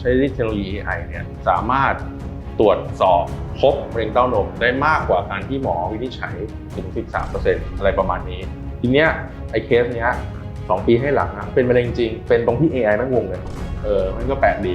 ใช้เทคโนโลยี AI เนี่ยสามารถตรวจสอบพบมะเร็งเต้านมได้มากกว่าการที่หมอวินิจฉัยถึง 13%อะไรประมาณนี้ ทีเนี้ยไอ้เคสเนี้ยสองปีให้หลังอะเป็นมะเร็งจริง เป็นตรงที่ AI แม่งงงเลย เออ มันก็แปลกดี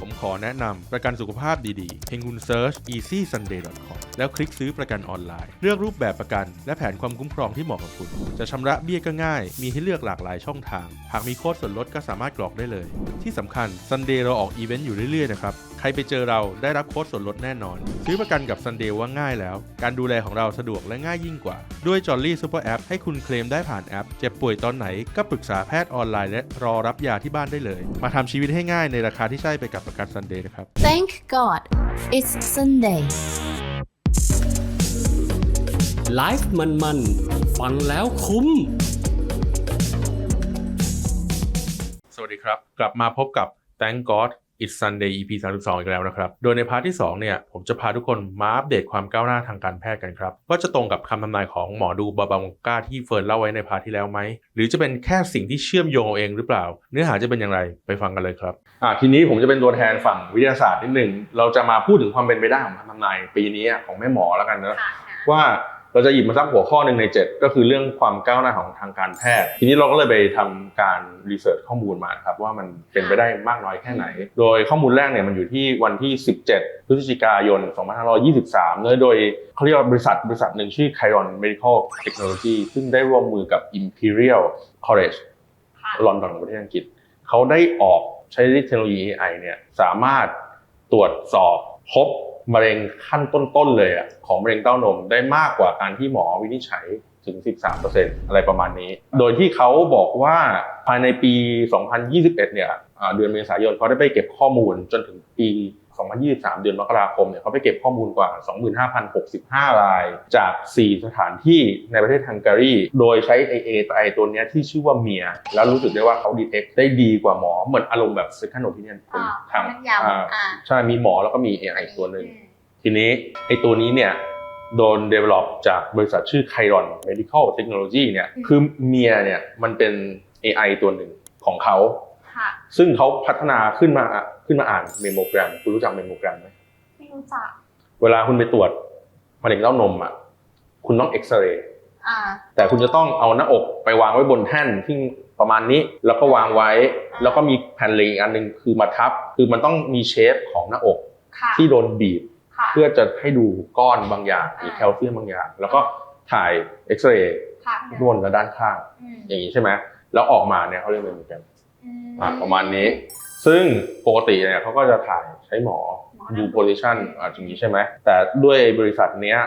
ผม อแนะนำประกันสุขภาพดีๆ เพียงคุณเซิร์ช easysunday.com แล้วคลิกซื้อประกันออนไลน์ เลือกรูปแบบประกัน และแผนความคุ้มครองที่เหมาะกับคุณ จะชำระเบี้ยก็ง่าย มีให้เลือกหลากหลายช่องทาง หากมีโค้ดส่วนลดก็สามารถกรอกได้เลย ที่สำคัญ Sunday เราออกอีเวนต์อยู่เรื่อยๆนะครับ รไปเจอเราได้รับโค้ดส่วนลดแน่นอน ซื้อประกันกับ Sunday ว่าง่ายแล้ว การดูแลของเราสะดวกและง่ายยิ่งกว่า ด้วย Jolly Super App ให้คุณเคลมได้ผ่านแอป เจ็บป่วยตอนไหนก็ปรึกษาแพทย์ออนไลน์และรอรับยาที่บ้านได้เลย มาทำชีวิตให้ง่ายในราคาที่ใช่ไปกับประกัน Sunday นะครับ Thank God it's Sunday ไลฟ์มันๆฟังแล้วคุ้ม สวัสดีครับ กลับมาพบกับ Thank God It's Sunday EP 32 อีกแล้วนะครับ โดยในพาร์ทที่ 2 เนี่ย ผมจะพาทุกคนมาอัปเดตความก้าวหน้าทางการแพทย์กันครับ ว่าจะตรงกับคำทำนายของหมอดูบาบางก้าที่เฟิร์นเล่าไว้ในพาร์ทที่แล้วไหม หรือจะเป็นแค่สิ่งที่เชื่อมโยงเอาเองหรือเปล่า เนื้อหาจะเป็นอย่างไรไปฟังกันเลยครับอ่าทีนี้ผมจะเป็นตัวแทนฝั่งวิทยาศาสตร์นิดหนึ่งเราจะมาพูดถึงความเป็นไปได้ของคำทำนายปีนี้ของแม่หมอแล้วกันเนอะค่ะว่า เราจะหยิบมาสักหัวข้อหนึ่งใน 7 ก็คือเรื่องความก้าวหน้าของทางการแพทย์ ทีนี้เราก็เลยไปทำการรีเสิร์ชข้อมูลมาครับว่ามันเป็นไปได้มากน้อยแค่ไหน โดยข้อมูลแรกเนี่ยมันอยู่ที่วันที่ 17 พฤศจิกายน 2523เนอะโดยเขาเรียกว่าบริษัทบริษัทหนึ่งชื่อ Chiron Medical Technology ซึ่งได้ร่วมมือกับ Imperial College ค่ะลอนดอนของประเทศอังกฤษเขาได้ออกใช้เทคโนโลยี AI เนี่ยสามารถตรวจสอบพบ มะเร็งขั้นต้นๆเลยอะของมะเร็งเต้านมได้มากกว่าการที่หมอวินิจฉัยถึง 13%อะไรประมาณนี้ โดยที่เขาบอกว่าภายในปี 2021 เนี่ยอ่าเดือนเมษายนเขาได้ไปเก็บข้อมูลจนถึงปี 2023 เดือนมกราคมเนี่ยเขาไปเก็บข้อมูลกว่า 25,065 ราย จาก 4 สถานที่ในประเทศฮังการี โดยใช้ AA ไอตัวเนี้ยที่ชื่อว่าเมีย แล้วรู้สึกได้ว่าเขาดีเทคได้ดีกว่าหมอ เหมือนอารมณ์แบบ second opinion เป็นอ่าทางแม่นยำอ่าอ่าใช่ มีหมอแล้วก็มี AI ตัวหนึ่งอืมทีนี้ไอตัวนี้เนี่ยโดน develop จากบริษัทชื่อ Chiron Medical Technology เนี่ยอืมคือเมียเนี่ยมันเป็น AI ตัวหนึ่งของเขาค่ะ ซึ่งเขาพัฒนาขึ้นมาขึ้นมาอ่านเมโมแกรม คุณรู้จักเมโมแกรมไหมไม่รู้จัก เวลาคุณไปตรวจมะเร็งเต้านมอะคุณต้องเอ็กซเรย์อ่าแต่คุณจะต้องเอาหน้าอกไปวางไว้บนแท่นที่ประมาณนี้ แล้วก็วางไว้ แล้วก็มีแผ่นเหล็กอีกอันหนึ่งคือมาทับ คือมันต้องมีเชฟของหน้าอกค่ะที่โดนบีบค่ะเพื่อจะให้ดูก้อนบางอย่างหรือแคลเซียมบางอย่าง แล้วก็ถ่ายเอ็กซเรย์ค่ะด้วนและด้านข้างอืมอย่างนี้ใช่ไหมแล้วออกมาเนี่ยเขาเรียกเมโมแกรม อืมอะประมาณนี้ ซึ่งปกติเนี่ยเขาก็จะถ่ายใช้หมอหมอดูนะโพซิชันอะอย่างนี้ใช่ไหมแต่ด้วยบริษัทเนี้ย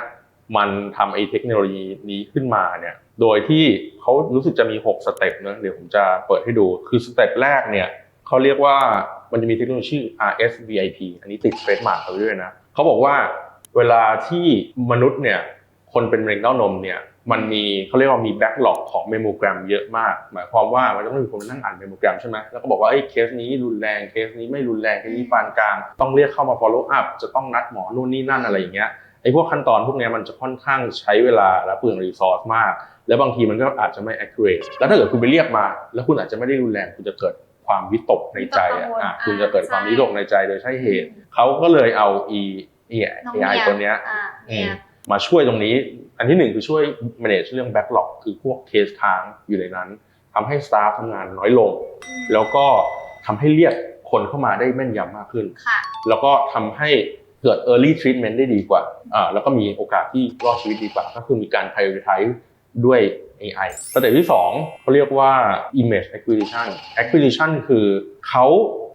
มันทำไอ้เทคโนโลยีนี้ขึ้นมาเนี่ยโดยที่เขารู้สึกจะมี 6 สเต็ปนะเดี๋ยวผมจะเปิดให้ดูคือสเต็ปแรกเนี่ยเขาเรียกว่ามันจะมีเทคโนโลยีชื่อ RSVIP อันนี้ติดเทรดมาร์กเขาด้วยนะเขาบอกว่าเวลาที่มนุษย์เนี่ยคนเป็นมะเร็งเต้านมเนี่ย มันมีเขาเรียกว่ามีแบ็กหลอกของเมโมแกรมเยอะมาก หมายความว่ามันจะต้องมีคนมานั่งอ่านเมโมแกรมใช่ไหมแล้วก็บอกว่าเอ้ยเคสนี้รุนแรงเคสนี้ไม่รุนแรงเคสนี้ปานกลาง ต้องเรียกเข้ามา follow up จะต้องนัดหมอนู่นนี่นั่นอะไรอย่างเงี้ยไอ้พวกขั้นตอนพวกเนี้ยมันจะค่อนข้างใช้เวลาและเปลืองรีซอสมาก แล้วบางทีมันก็อาจจะไม่ accurate แล้วถ้าเกิดคุณไปเรียกมา แล้วคุณอาจจะไม่ได้รุนแรงคุณจะเกิดความวิตกในใจอะอะคุณจะเกิดความวิตกในใจโดยใช่เหตุเขาก็เลยเอา e e น้อง AI เมียตัวเนี้ยอ่าอืเมีมยมาช่วยตรงนี้ อันที่หนึ่งคือช่วย manage เรื่อง backlog คือพวกเคสค้างอยู่ในนั้นทำให้ staff ทำงานน้อยลงอืมแล้วก็ทำให้เรียกคนเข้ามาได้แม่นยำมากขึ้นค่ะแล้วก็ทำให้เกิด early treatment ได้ดีกว่าอ่าแล้วก็มีโอกาสที่รอดชีวิตดีกว่า ก็คือมีการ prioritize ด้วย AI สเต็ปที่2เขาเรียกว่า image acquisition acquisition คือเขา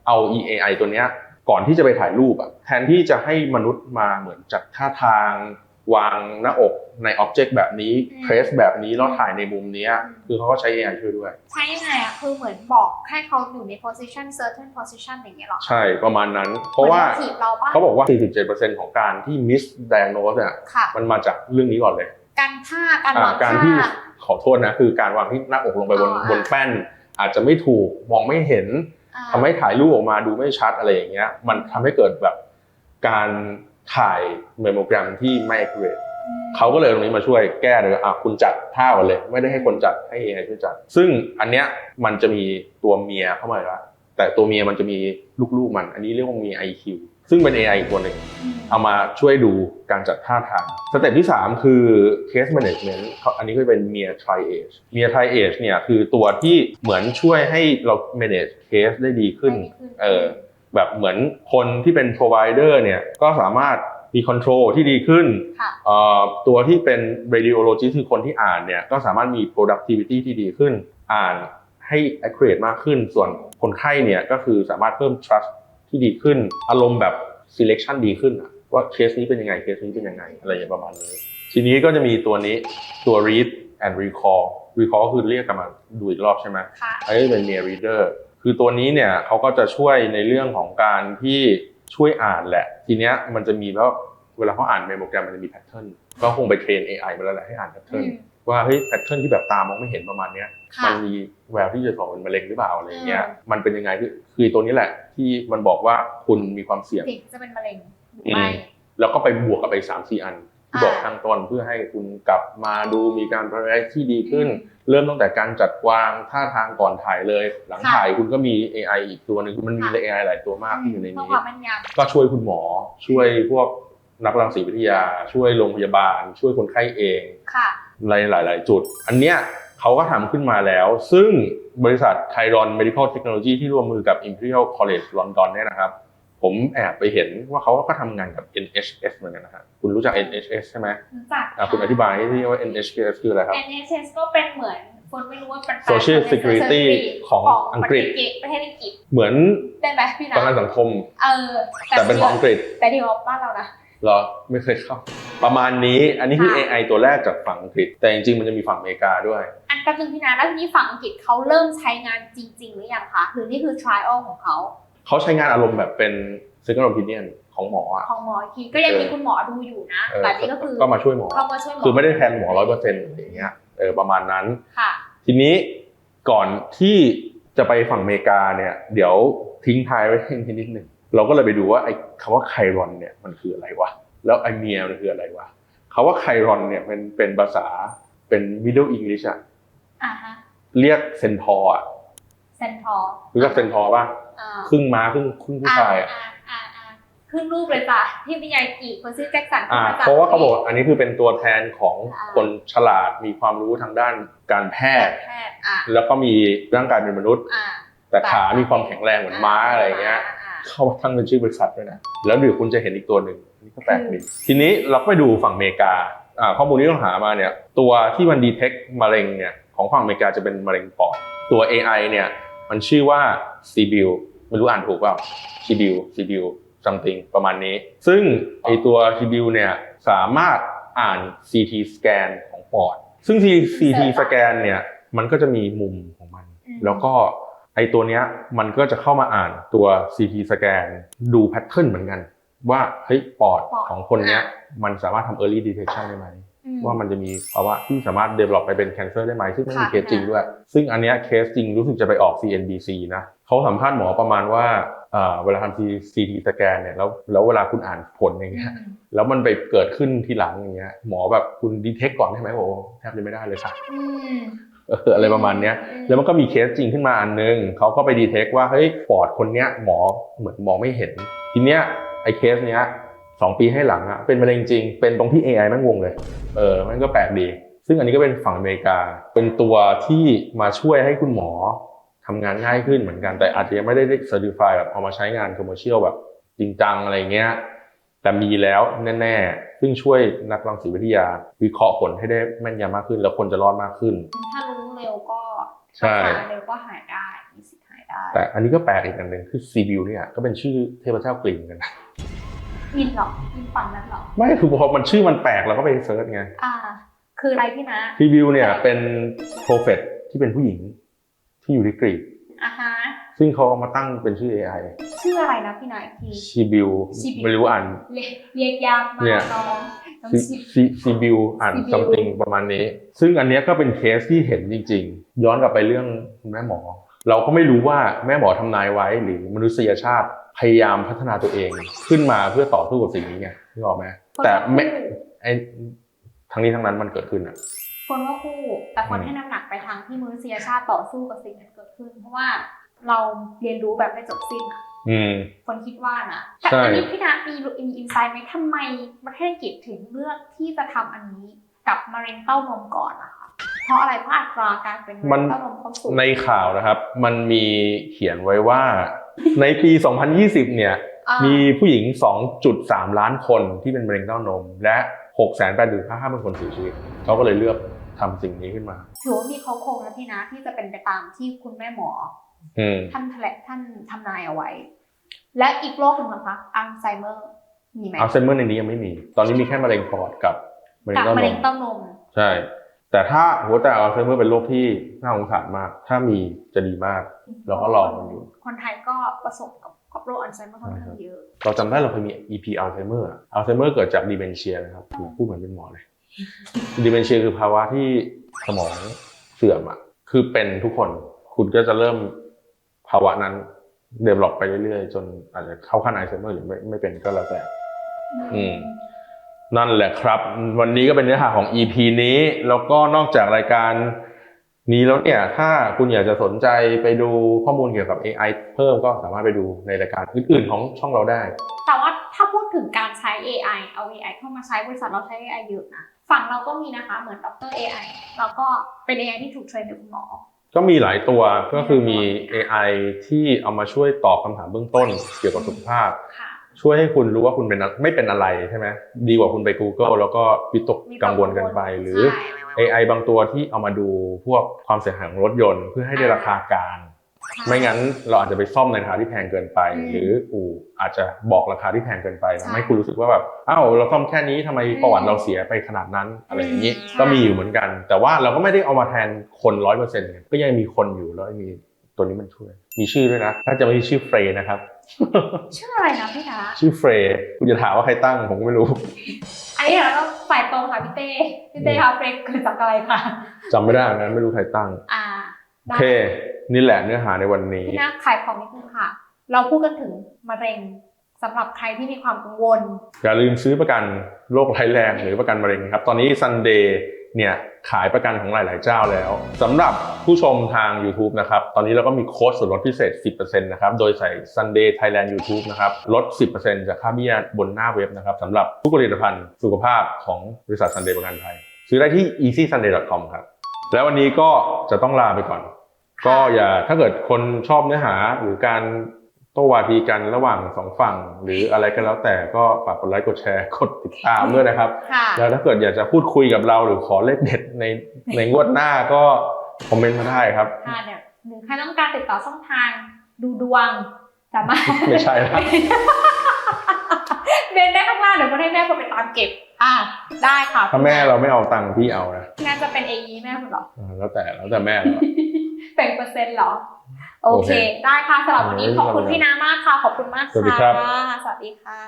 เอา AI ตัวเนี้ยก่อนที่จะไปถ่ายรูปอะแทนที่จะให้มนุษย์มาเหมือนจัดท่าทาง วางหน้าอกใน object แบบนี้อืม trace แบบนี้แล้วถ่ายในมุมเนี้ยอืมคือเขาก็ใช้ AI ช่วยด้วย ใช่ยังไงอะคือเหมือนบอกให้เขาอยู่ใน position certain position อย่างเงี้ยหรอ ใช่ประมาณนั้น เพราะว่าหมือนถีบเราปะเขาบอกว่า 47%ของการที่ misdiagnose เนี่ยค่ะมันมาจากเรื่องนี้ก่อนเลย การท่าการอ่าวางการท่าที่ขอโทษนะคือการวางที่หน้าอกลงไปบนอ๋ออะบนแป้น อาจจะไม่ถูกมองไม่เห็นอ่าทำให้ถ่ายรูปออกมาดูไม่ชัดอะไรอย่างเงี้ย มันทำให้เกิดแบบการ ถ่ายเมโมแกรมที่ไม่ accurate อืมเขาก็เลยตรงนี้มาช่วยแก้เลยอะคุณจัดท่าก่อนเลย ไม่ได้ให้คนจัดให้ AI ช่วยจัด ซึ่งอันเนี้ยมันจะมีตัวเมียเข้ามาแล้วแต่แต่ตัวเมียมันจะมีลูกๆมัน อันนี้เรียกว่ามี IQ ซึ่งเป็น AI อีกตัวหนึ่งเอามาช่วยดูการจัดท่าทาง สเต็ปที่ 3 คือ case management เขาอันนี้ก็จะเป็น Mere Triage Mere Triage เนี่ยคือตัวที่เหมือนช่วยให้เรา manage case ได้ดีขึ้นเออ แบบเหมือนคนที่เป็น provider เนี่ยก็สามารถมี control ที่ดีขึ้นค่ะเอ่อตัวที่เป็น radiologist คือคนที่อ่านเนี่ยก็สามารถมี productivity ที่ดีขึ้น อ่านให้ accurate มากขึ้น ส่วนคนไข้เนี่ยก็คือสามารถเพิ่ม trust ที่ดีขึ้น อารมณ์แบบ selection ดีขึ้นอะว่าเคสนี้เป็นยังไง เคสนี้เป็นยังไง อะไรอย่างประมาณนี้ ทีนี้ก็จะมีตัวนี้ตัว read and recall recall ก็คือเรียกกลับมาดูอีกรอบใช่ไหมค่ะอันนี้เป็น near reader คือตัวนี้เนี่ยเขาก็จะช่วยในเรื่องของการที่ช่วยอ่านแหละ ทีเนี้ยมันจะมีแล้วเวลาเขาอ่านเมโมแกรมมันจะมีแพทเทิร์นก็คงไปเทรน AI มาแล้วแหละให้อ่านแพทเทิร์นอืมว่าเฮ้ยแพทเทิร์นที่แบบตามองไม่เห็นประมาณเนี้ยค่ะมันมีแววที่จะส่งเป็นมะเร็งหรือเปล่าอะไรเงี้ยอืมมันเป็นยังไงคือคือตัวนี้แหละ ที่มันบอกว่าคุณมีความเสี่ยงสิ่งจะเป็นมะเร็งหรืออืมไม่แล้วก็ไปบวกกับไปสามสี่อันที่อ่า บอกข้างต้นเพื่อให้คุณกลับมาดูมีการ prioritize ที่ดีขึ้น เริ่มตั้งแต่การจัดวางท่าทางก่อนถ่ายเลย หลังค่ะถ่ายคุณก็มี AI อีกตัวหนึ่งมันมีค่ะ AI หลายตัวมากที่อยู่ในเพื่อนี้ความแม่นยก็ช่วยคุณหมอช่วยพวกนักรังสีวิทยา ช่วยโรงพยาบาล ช่วยคนไข้เองำค่ะในหลาย ๆ จุด อันเนี้ยเขาก็ทำขึ้นมาแล้ว ซึ่งบริษัท Chiron Medical Technology ที่ร่วมมือกับ Imperial College London เนี่ยนะครับ ผมแอบไปเห็นว่าเขาก็ทำงานกับ NHS เหมือนกันนะครับคุณรู้จัก NHS ใช่ไหมรู้จักอะคุณอธิบายให้ที่ว่า NHS คืออะไรครับ NHS ก็เป็นเหมือนคนไม่รู้ว่าเป็น Social Security ของอังกฤษประเทศอังกฤษเหมือนเป็นไหมพี่นะประกันสังคมเออแต่เป็นของอังกฤษแต่เดียวบ้านเรานะเหรอไม่เคยเข้า ประมาณนี้อันนี้คือค่ะ AI ตัวแรกจากฝั่งอังกฤษ แต่จริงๆมันจะมีฝั่งอเมริกาด้วย อันแป๊บนึงพี่นะแล้วทีนี้ฝั่งอังกฤษเขาเริ่มใช้งานจริง ๆ หรือยังคะหรือนี่คือ trial ของเขา เขาใช้งานอารมณ์แบบเป็น second opinion ของหมออะ ของหมออีกทีก็ยังมีเออคุณหมอดูอยู่นะเออแต่นี่ก็คือก็มาช่วยหมอเข้ามาช่วยหมอคือไม่ได้แทนหมอร้อยเปอร์เซ็นต์อะไรอย่างเงี้ยเออประมาณนั้น ค่ะ ทีนี้ก่อนที่จะไปฝั่งอเมริกาเนี่ย เดี๋ยวทิ้งท้ายไว้ให้นิดหนึ่งเราก็เลยไปดูว่าไอ้คำว่าไครอนเนี่ยมันคืออะไรวะแล้วไอเมียมันคืออะไรวะคำว่าไครอนเนี่ยเป็นเป็นภาษาเป็น Middle English อะอ่าฮะเรียกเซนทอร์อะเซนทอร์รู้จักเซนทอร์ป่ะอ่า ครึ่งม้าครึ่งครึ่งผู้ชายอะอ่าอ่าอ่าขึ้นรูปเลยจ้ะที่พี่ยายกี่เพอร์ซี่แจ็คสันอ่าขึ้นมจกเพราะว่าเขาบอกว่าอันนี้คือเป็นตัวแทนของอ่าคนฉลาดมีความรู้ทางด้านการแพทย์แพทย์อ่าแล้วก็มีร่างกายเป็นมนุษย์อ่าแต่ขามีความแข็งแรงเหมือนม้าอะไรอย่างเงี้ยเข้าทั้งเป็นชื่อบริษัทด้วยนะแล้วเดี๋ยวคุณจะเห็นอีกตัวหนึ่งอันนี่ก็แปลกดีทีนี้เราก็ไปดูฝั่งอเมริกาอ่าข้อมูลที่ต้องหามาเนี่ยตัวที่มันดีเทคมะเร็งเนี่ยของฝั่งอเมริกาจะเป็นมะเร็งปอดตัว AI เนี่ยมันชื่อว่า c b i l ไม่รู้อ่านถูกเปล่า c b i l c b i l something ประมาณนี้ ซึ่งไอตัว c b i l เนี่ยสามารถอ่าน CT scan ของปอด ซึ่ง CT scan เนี่ยมันก็จะมีมุมของมันอืมแล้วก็ไอตัวเนี้ยมันก็จะเข้ามาอ่านตัว CT สแกนดูแพทเทิร์นเหมือนกัน ว่าเฮ้ยปอดปอดของคนเนี้ยอะมันสามารถทำ early detection ได้ไหมอืม ว่ามันจะมีภาวะที่สามารถ develop ไปเป็น cancer ได้ไหมซึ่งไม่มีค่ะเคสจริงด้วย ซึ่งอันเนี้ยเคสจริงรู้สึกจะไปออก CNBC นะเขาสัมภาษณ์หมอประมาณว่าเอ่อเวลาทำ CT สแกนเนี่ยแล้วแล้วเวลาคุณอ่านผลอย่างเงี้ยอืมแล้วมันไปเกิดขึ้นทีหลังอย่างเงี้ยหมอแบบคุณดีเทคก่อนได้ไหมโอ้แทบจะไม่ได้เลยค่ะอืมเอออะไรประมาณเนี้ยแล้วมันก็มีเคสจริงขึ้นมาอันนึงเขาก็ไปดีเทคว่าเฮ้ยปอดคนเนี้ยหมอเหมือนมองไม่เห็น ทีเนี้ยไอ้เคสเนี้ย สองปีให้หลังอะเป็นมะเร็งจริง เป็นตรงที่ AI แม่งงงเลย เออ มันก็แปลกดี ซึ่งอันนี้ก็เป็นฝั่งอเมริกา เป็นตัวที่มาช่วยให้คุณหมอทำงานง่ายขึ้นเหมือนกัน แต่อาจจะยังไม่ได้เซอร์ติฟายแบบเอามาใช้งานคอมเมอร์เชียลแบบจริงจังอะไรเงี้ย แต่มีแล้วแน่ๆ ซึ่งช่วยนักรังสีวิทยา วิเคราะห์ผลให้ได้แม่นยำมากขึ้น แล้วคนจะรอดมากขึ้น ถ้ารู้เร็วก็ใช่รักษาเร็วก็หายได้ มีสิทธิ์หายได้ แต่อันนี้ก็แปลกอีกอันหนึ่งคือซีบิวเนี่ยก็เป็นชื่อเทพเจ้ากลิ่นเหมือนกันนะ ยินเหรอยินฝั่งนั้นเหรอไม่คือพอมันชื่อมันแปลกเราก็ไปเซิร์ชไงอ่า คืออะไรพี่นะซีบิวเนี่ยเป็นโปรเฟตที่เป็นผู้หญิง ที่อยู่ที่กรีกอ่าฮะซึ่งเขาเอามาตั้งเป็นชื่อ AI ชื่ออะไรนะพี่นะอีกทีซีบิว Sibyl ไม่รู้อ่านเรียกเรียกยากมาเนี่กยน้องน้องซีชิซีซีบิวอ่าน Sibyl something ประมาณนี้ ซึ่งอันเนี้ยก็เป็นเคสที่เห็นจริง ๆ ย้อนกลับไปเรื่องคุณแม่หมอ เราก็ไม่รู้ว่าแม่หมอทำนายไว้หรือมนุษยชาติพยายามพัฒนาตัวเองขึ้นมาเพื่อต่อสู้กับสิ่งนี้ไงนึกออกไหมแต่ไม่ไอทั้งนี้ทั้งนั้นมันเกิดขึ้นอะคนว่าคู่แต่คนอืมให้น้ำหนักไปทางที่มนุษยชาติต่อสู้กับสิ่งนั้นเกิดขึ้น เพราะว่าเราเรียนรู้แบบไม่จบสิ้นอะอืมคนคิดว่านะแต่ใช่อันนี้พี่นะมีมีอินไซด์ไหมทำไมประเทศอังกฤษถึงเลือกที่จะทำอันนี้กับมะเร็งเต้านมก่อนนะคะ เพราะอะไรเพราะอัตราการเป็นมะเร็งเต้านมเขาสูงในข่าวนะครับ มันมีเขียนไว้ว่าในปี 2020 เนี่ยอ่ามีผู้หญิง 2.3 ล้านคนที่เป็นมะเร็งเต้านม และ 6 8 5 0 0 0 0คนเสียชีวิตเขาก็เลยเลือกทำสิ่งนี้ขึ้นมา ถือว่ามีเขาโครงแล้วพี่นะที่จะเป็นไปตามที่คุณแม่หมออืมท่านแถลงท่านทำนายเอาไว้ และอีกโรคหนึ่งนะคะอัลไซเมอร์มีไหมอัลไซเมอร์ในนี้ยังไม่มี ตอนนี้มีแค่มะเร็งปอดกับมะเร็งกับเต้ามะเร็งนมเต้านมใช่ แต่ถ้าหัวแต่อัลไซเมอร์เป็นโรคที่น่าสงสารมาก ถ้ามีจะดีมาก เราก็รอกันอยู่ คนไทยก็ประสบกับกับโรคอัลไซเมอร์ค่อนข้างเยอะ เราจำได้เราเคยมี EP อัลไซเมอร์อัลไซเมอร์เกิดจากดีเมนเชียนะครับผมพูดเหมือนเป็นหมอเลยดีเมนเชียคือภาวะที่สมองเสื่อมอะ คือเป็นทุกคน คุณก็จะเริ่มภาวะนั้นเดเวลลอปไปเรื่อยๆ จนอาจจะเข้าขั้นอัลไซเมอร์หรือไม่ไม่เป็นก็แล้วแต่ อืม นั่นแหละครับ วันนี้ก็เป็นเนื้อหาของ EP นี้ แล้วก็นอกจากรายการนี้แล้วเนี่ย ถ้าคุณอยากจะสนใจไปดูข้อมูลเกี่ยวกับ AI เพิ่มก็สามารถไปดูในรายการอื่น ๆ ของช่องเราได้ แต่ว่าถ้าพูดถึงการใช้ AI เอา AI เข้ามาใช้บริษัทเราใช้ AI เยอะนะฝั่งเราก็มีนะคะ เหมือนดร AI แล้วก็เป็น AI ที่ถูกเทรนโดยคุณหมอ ก็มีหลายตัวก็คือมี AI ที่เอามาช่วยตอบคำถามเบื้องต้นเกี่ยวกับสุขภาพ ค่ะ ช่วยให้คุณรู้ว่าคุณเป็นอะไม่เป็นอะไรใช่ไหมดีกว่าคุณไป Google แล้วก็วิตกกังวลกันไป หรือใช่ AI บางตัวที่เอามาดูพวกความเสียหายของรถยนต์เพื่อให้ได้ราคากลางไม่งั้นเราอาจจะไปซ่อมในราคาที่แพงเกินไปอืมหรืออู่อาจจะบอกราคาที่แพงเกินไปใช่ทำให้คุณรู้สึกว่าแบบอ้าวเราซ่อมแค่นี้ทำไมประวัติเราเสียไปขนาดนั้นอะไรอย่างนี้ใช่ก็มีอยู่เหมือนกัน แต่ว่าเราก็ไม่ได้เอามาแทนคนร้อยเปอร์เซ็นต์ก็ยังมีคนอยู่แล้วมีตัวนี้มันช่วย มีชื่อด้วยนะถ้าจะไม่มีชื่อเฟรย์นะครับ ชื่ออะไรนะพี่นะชื่อเฟรย์คุณจะถามว่าใครตั้งผมก็ไม่รู้ อันนี้เราต้องฝ่ายตรงค่ะพี่เต้พี่เต้คะเฟรกเกิดจากอะไรคะจำไม่ได้เหมือนกันไม่รู้ใครตั้ง อ่าโอได้เค นี่แหละเนื้อหาในวันนี้พี่นะขายของนิดนึงค่ะ เราพูดกันถึงมะเร็งสำหรับใครที่มีความกังวล อย่าลืมซื้อประกันโรคร้ายแรงหรือประกันมะเร็งครับ ตอนนี้ Sunday เนี่ยขายประกันของหลาย ๆ เจ้าแล้วสำหรับผู้ชมทาง YouTube นะครับตอนนี้เราก็มีโค้ดส่วนลดพิเศษ 10%นะครับโดยใส่ Sunday Thailand YouTube นะครับลด 10%จากค่าเบี้ยบนหน้าเว็บนะครับสำหรับทุกผลิตภัณฑ์สุขภาพของบริษัท Sunday ประกันภัยซื้อได้ที่ easysunday.com ครับแล้ววันนี้ก็จะต้องลาไปก่อน ก็อย่าถ้าเกิดคนชอบเนื้อหาหรือการ โต้วาทีกันระหว่างสองฝั่ง หรืออะไรก็แล้วแต่ก็ฝากกดไลค์กดแชร์กดติดตามด้วยนะครับค่ะแล้วถ้าเกิดอยากจะพูดคุยกับเราหรือขอเลขเด็ดในในงวดหน้าก็คอมเมนต์มาได้ครับค่ะเดี๋ยวหรือใครต้องการติดต่อช่องทางดูดวงสามารถไม่ใช่ครับเบนได้ข้างล่างเดี๋ยวก็ให้แม่คนไปตามเก็บ อ่าได้ค่ะถ้าแม่เราไม่เอาตังค์พี่เอานะน่าจะเป็นเอยีแม่คุณเหรออ่าแล้วแต่แล้วแต่แม่เราอะแบ่งเปอร์เซ็นต์เหรอ โอโอเคเค ได้ค่ะสำหรับวันนี้โอ้ยขอบคุณพี่นามากค่ะ ขอบคุณมากสวัสดีค่ะครับ สวัสดีค่ะ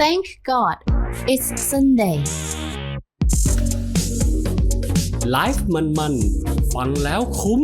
Thank God it's Sunday ไลฟ์มันๆ ฟังแล้วคุ้ม